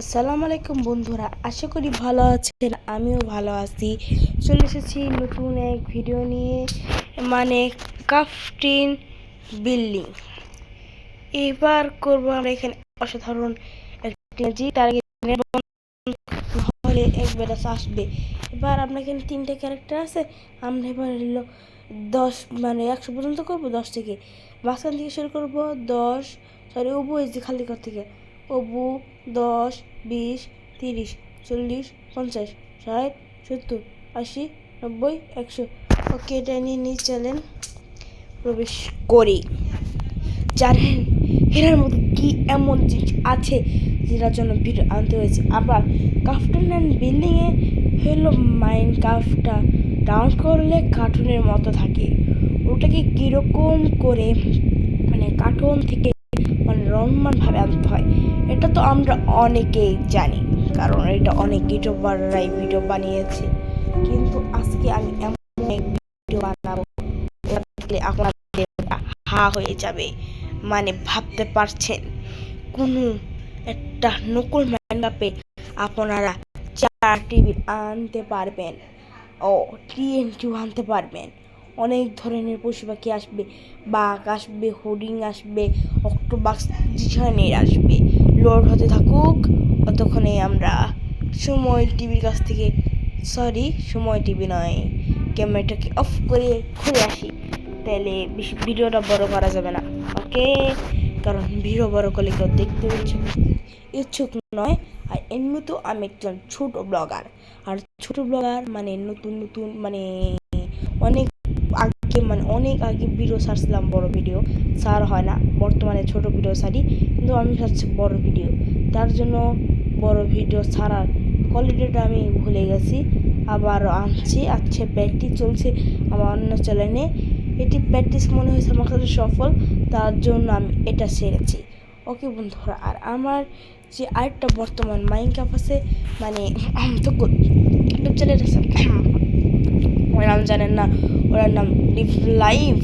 আসসালামু আলাইকুম বন্ধুরা, আশা করি ভালো আছেন, আমিও ভালো আছি। চলে এসেছি নতুন এক ভিডিও নিয়ে মানে কাফটিন বিল্ডিং। এবার করব আমরা এখানে অসাধারণ হলে এক আসবে। এবার আপনার এখানে তিনটে ক্যারেক্টার আছে, আমরা এবার হলো দশ মানে একশো পর্যন্ত করব, দশ থেকে। মাঝখান থেকে শুরু করব দশ সরি এই যে খালি ঘর থেকে। অবু দশ, বিশ, তিরিশ, চল্লিশ, পঞ্চাশ, ষাট, সত্তর, আশি, নব্বই, একশো। ওকে এটা নিয়ে নিয়ে চলেন প্রবেশ করি। জানেন হেরার মধ্যে কি এমন জিনিস আছে যেটার জন্য ভিডিও আনতে হয়েছে? আবার কাফটন অ্যান্ড বিল্ডিংয়ে হলো মাইন কাফটা ডাউন করলে কার্টুনের মতো থাকে। ওটাকে কীরকম করে মানে কার্টুন থেকে মানে রহমানভাবে আনতে হয়। এটা তো আমরা অনেকেই জানি, কারণ এটা অনেক ইউটিউবাররাই ভিডিও বানিয়েছে। কিন্তু আজকে আমি এমন এক ভিডিও বানাবো আপনাদের হা হয়ে যাবে। মানে ভাবতে পারছেন, কোনো একটা নকল ম্যান্ডাপে আপনারা চার টিভি আনতে পারবেন, ও টিএনটিও আনতে পারবেন। অনেক ধরনের পশু পাখি আসবে, বাঘ আসবে, হরিণ আসবে অক্টোবাক্স ডিজাইনের আসবে। লোড হতে থাকুক ততক্ষণে আমরা সময় টিভির কাছ থেকে সরি সময় টিভি নয়, ক্যামেরাটাকে অফ করে ঘুরে আসি। তাহলে বেশি ভিডিওটা বড় করা যাবে না, ওকে? কারণ ভিডিও বড় করলে কেউ দেখতে ইচ্ছুক ইচ্ছুক নয়, আর এমনি তো আমি একজন ছোট ব্লগার আর ছোট ব্লগার মানে নতুন নতুন মানে অনেক আগে মানে অনেক আগে ভিডিও সারছিলাম বড় ভিডিও সার হয় না, বর্তমানে ছোট ভিডিও সারি কিন্তু আমি ছাড়ছি বড় ভিডিও তার জন্য বড় ভিডিও ছাড়ার কোয়ালিটিটা আমি ভুলে গেছি। আবার আনছি আচ্ছা প্র্যাকটিস চলছে আমার অন্য চ্যানেলে এটি প্র্যাকটিস মনে হয়েছে আমার কাছে সফল, তার জন্য আমি এটা সেরেছি ওকে বন্ধুরা, আর আমার যে আরেকটা বর্তমান মাইন্ড ক্যাপ আছে মানে তো ইউটিউব চ্যানেল আছে। ওর নাম জানেন না ওনার নাম লিভ লাইভ,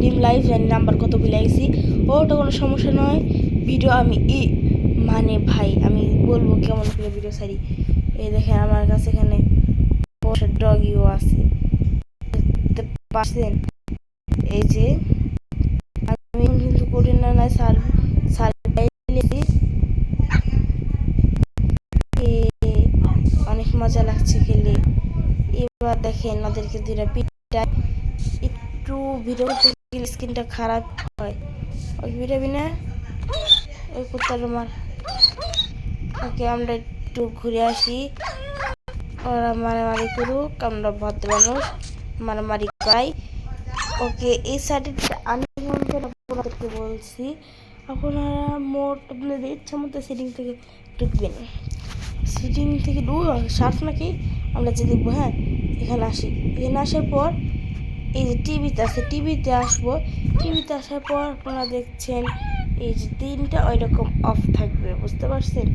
ডিম লাইভ জানি নাম্বার কত ভুলে গেছি। ওটা কোনো সমস্যা নয়। ভিডিও আমি ই মানে ভাই, আমি বলব কেমন করে ভিডিও সারি এই দেখেন আমার কাছে এখানে ডগিও আছে। পাচ্ছেন? এই যে, আমি কিন্তু করি না না সার এবার দেখেন ওদেরকে দুটা পিঠটা একটু ভিডিও করতে গেলে স্কিনটা খারাপ হয়। ওই ভিড়াবি না ওই কুত্তার আমার ওকে আমরা একটু ঘুরে আসি। ওরা মারামারি করুক, আমরা ভদ্র মানুষ, মারামারি করাই। ওকে, এই সাইডে আমি আপনাদেরকে বলছি, আপনারা মোট আপনাদের ইচ্ছা মতো সেটিং থেকে ঢুকবেন। সিটিং থেকে দু শার্ট নাকি আমরা যে দেখব হ্যাঁ? এখানে আসি। এখানে আসার পর এই যে টিভিতে আছে, টিভিতে আসব। টিভিতে আসার পর আপনারা দেখছেন এই যে তিনটা ওই রকম অফ থাকবে, বুঝতে পারছেন?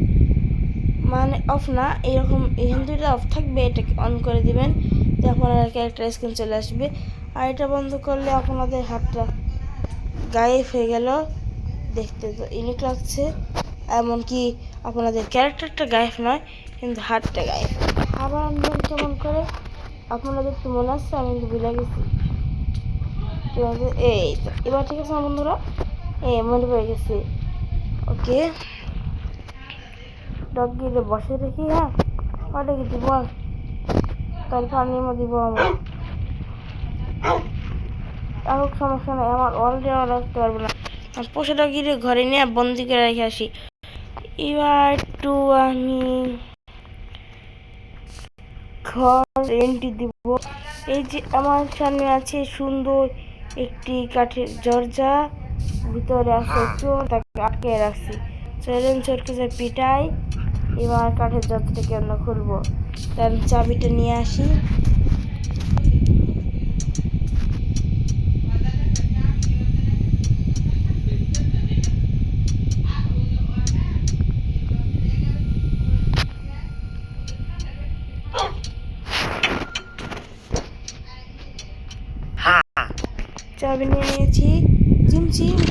মানে অফ না, এরকম এখান দুইটা অফ থাকবে, এটাকে অন করে দিবেন। তো আপনার ক্যারেক্টার স্ক্রিন চলে আসবে। আর এটা বন্ধ করলে আপনাদের হাতটা গায়েব হয়ে গেল। দেখতে তো ইউনিক লাগছে। এমনকি আপনাদের ক্যারেক্টারটা গায়েব নয়, কিন্তু হাতটা গায়েব। আবার কেমন করে আপনাদের তো মনে আছে? আমি কিন্তু ভুলে গেছি। এই তো। এবার ঠিক আছে বন্ধুরা? এই, মনে পড়ে ওকে। ডগিরে বসে রেখি হ্যাঁ? ওটা কি দিব? দিব আমার। আর সমস্যা নেই। আমার অলরেডি আমার রাখতে পারব না। ঘরে নিয়ে বন্দি করে রেখে আসি। এবার একটু আমি ঘর এন্ট্রি দিব। এই যে আমার সামনে আছে সুন্দর একটি কাঠের দরজা। ভিতরে আছে চোর, তাকে আটকে রাখছি। চলেন চোরকে যে পিটাই, এবার কাঠের দরজাটাকে আমরা খুলবো। তার চাবিটা নিয়ে আসি।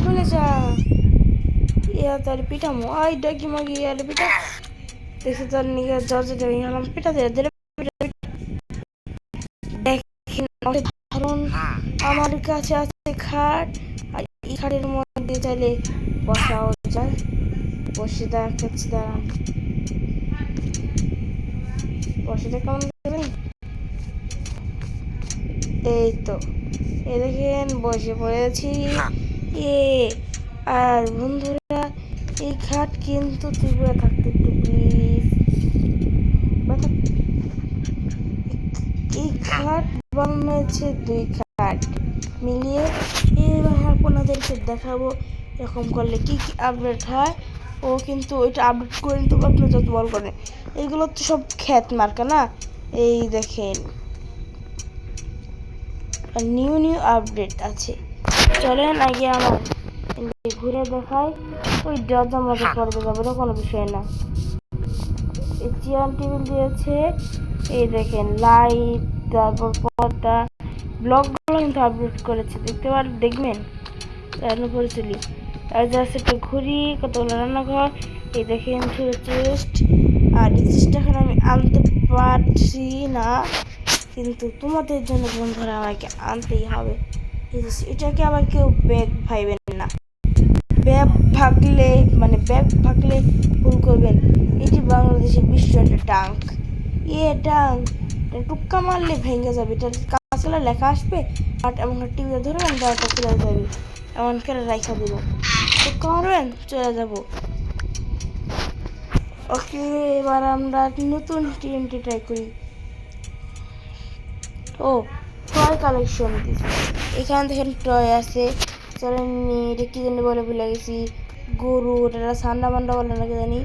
খুলে যা। ইয়া তার পিঠামো আই, ডাকি মাগি দেখছি তোর নিকে জর্জেটে ভেঙে গেলাম পেটা ধীরে ধীরে দেখেন অসাধারণ আমার কাছে আছে খাট, আর এই খাটের মধ্যে চাইলে বসাও যায়। বসে দেখাচ্ছি দাঁড়ান। বসে কেমন দেবেন এই তো, এ দেখেন, বসে পড়েছি। এ, আর বন্ধুরা, এই খাট কিন্তু ত্রিপুরা থাকতে একটু প্লিজ এই খাট বানিয়েছে দুই খাট মিলিয়ে এবার আপনাদেরকে দেখাবো এরকম করলে কি কি আপডেট হয়। ও কিন্তু ওইটা আপডেট করে নিতে আপনি যত বল করেন এইগুলো তো সব খ্যাত মার্কা না? এই দেখেন। নিউ নিউ আপডেট আছে। চলেন আগে আমার ঘুরে দেখাই। ওই দরজা মজা করবে যাবে ওটা কোনো বিষয় না। এই চেয়ার টেবিল দিয়েছে এই দেখেন লাইট তারপর পর্দা ব্লগগুলো কিন্তু আপলোড করেছে দেখতে পার দেখবেন? রান্না করে চলি আর জাস্ট একটা ঘুরি কতগুলো রান্নাঘর এই দেখেন ছোটো চেস্ট আর এই চেস্টটা এখন আমি আনতে পারছি না কিন্তু তোমাদের জন্য বন্ধুরা আমাকে আনতেই হবে। এটাকে আবার কেউ ব্যাগ ভাইবেন না। ব্যাগ ভাগলে মানে ব্যাগ ভাগলে ভুল করবেন। এটি বাংলাদেশের বিশ্ব একটা টাঙ্ক ইয়ে টাঙ্ক টুক্কা মারলে ভেঙে যাবে। এটা কাঁচলে লেখা আসবে, আর এমন টিভিতে ধরবেন দরটা খুলে যাবে। এমন করে রাইখা দেব। টুক্কা মারবেন, চলে যাব। ওকে, এবার আমরা নতুন টিএমটি ট্রাই করি। ও। টয় কালেকশন এখানে দেখেন টয় আছে, চলেন এটা কি জানি বলে ভুলে গেছি। গরু, এটা সান্ডা মান্ডা বলে না কি জানি।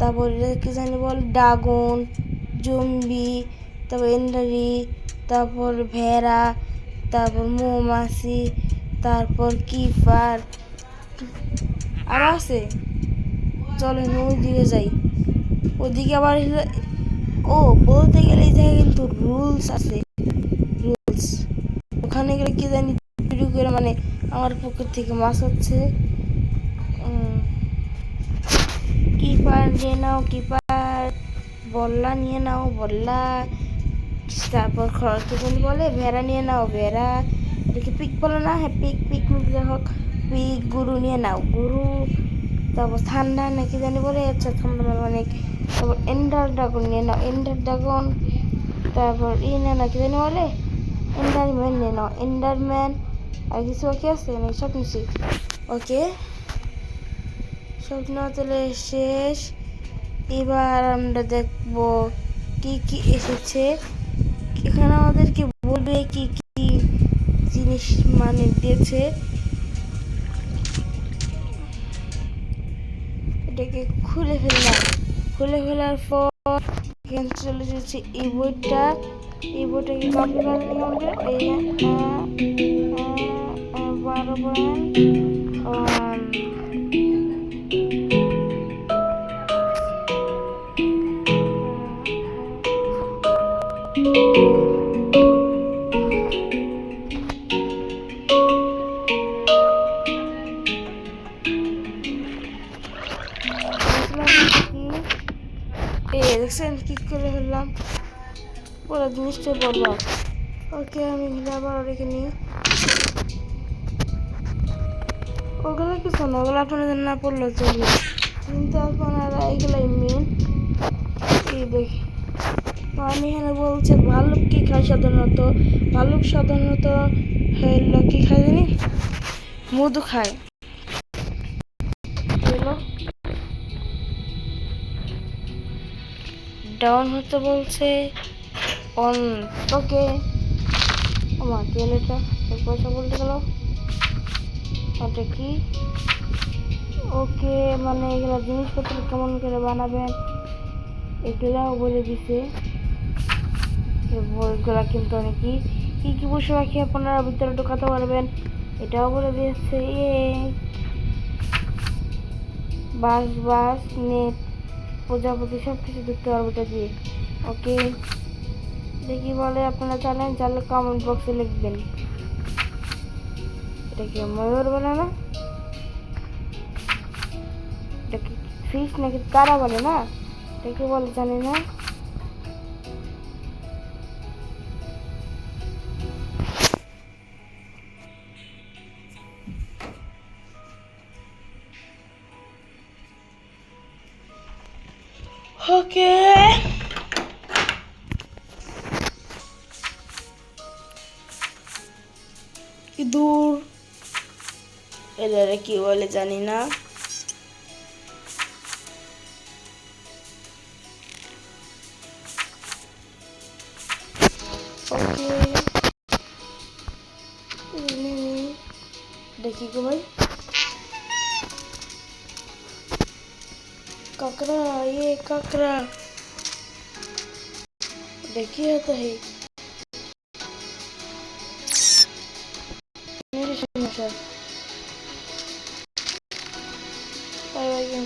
তারপর এটা কি জানি বল, ড্রাগন, জম্বি, তারপর এন্ডারি, তারপর ভেড়া, তারপর মৌমাছি, তারপর কিপার। আর আছে। চলেন ওই দিকে যাই। ওদিকে আবার ও, বলতে গেলে এই জায়গায় কিন্তু রুলস আছে। ওখানে গেলে কি জানি চুরি করে মানে আমার পুকুর থেকে মাছ হচ্ছে। কিপার নিয়ে নাও, কিপার। বল্লা নিয়ে নাও, বল্লা। তারপর জানি বলে, ভেড়া নিয়ে নাও, ভেড়া। দেখি পিক বলে না হ্যাঁ পিক পিক হোক, পিক, গুরু নিয়ে নাও। গুরু, তারপর ঠান্ডা নাকি জানি বলে আচ্ছা ঠান্ডা অনেক তারপর এন্ডার ড্রাগন নিয়ে নাও, এন্ডার ড্রাগন। তারপর ই নিয়ে নাকি জানি বলে এন্ডারম্যান নিয়ে নাও এন্ডারম্যান আর কিছু বাকি আছে নাকি সব নিছি ওকে স্বপ্ন তাহলে শেষ। এবার আমরা দেখব কি কি এসেছে। এখানে আমাদেরকে বলবে কি কি জিনিস মানে দিয়েছে। এটাকে খুলে ফেললাম। খুলে ফেলার পর এখানে চলে যাচ্ছে। এই বইটা এই বইটা কি করে নিয়ে এই বারো পয়েন্ট দেখছেন পুরো জিনিসটা বললাম ওকে, আমি আবার রেখে নিই ওগুলো কিছু না, ওগুলো আপনাদের না পড়ল চলবে কিন্তু আপনারা এগুলাই মেন এই দেখি। আমি এখানে বলছে, ভালুক কি খায় সাধারণত? ভালুক সাধারণত হলো কি খায় জানি? মধু খায়। ডাউন হতে বলছে। অন ওকে আমার তেল এটা? পয়সা বলতে গেল। ওটা কি? ওকে মানে এগুলো জিনিসপত্র কেমন করে বানাবেন? এগুলাও বলে দিছে। বইগুলা কিন্তু অনেকই কী কী পশু পাখি আপনারা? ভিতরে ঢোকাতে পারবেন এটাও বলে দিয়েছে, এ। বাস বাস নেট, প্রজাপতি সব কিছু দেখতে পারব এটা দিয়ে। ওকে। দেখি বলে আপনারা জানেন জানলে কমেন্ট বক্সে লিখবেন। এটা কি ময়ূর বলে না এটা কি ফিস নাকি কারা বলে, না? এটাকে বলে জানি না। ওকে এদের কি বলে জানি না ওকে দেখি গো ভাই काकरा ये काकरा देखिए तो है मेरे सामने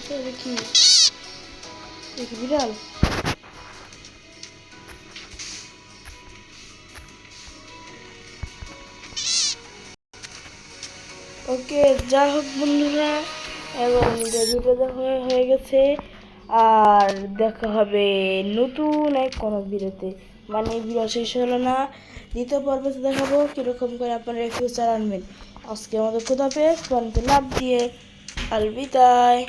আছে এটা কি দেখি বিড়াল ওকে যা হোক বন্ধুরা এবং ভিডিওটা হয়ে গেছে আর দেখা হবে নতুন এক কোনো ভিডিওতে। মানে ভিডিও শেষ হলো না। দ্বিতীয় পর্বে দেখাবো কীরকম করে আপনারা ফিউচার আনবেন আজকে আমাদের খোদাফেজ পর্যন্ত লাভ দিয়ে আলবিদায়।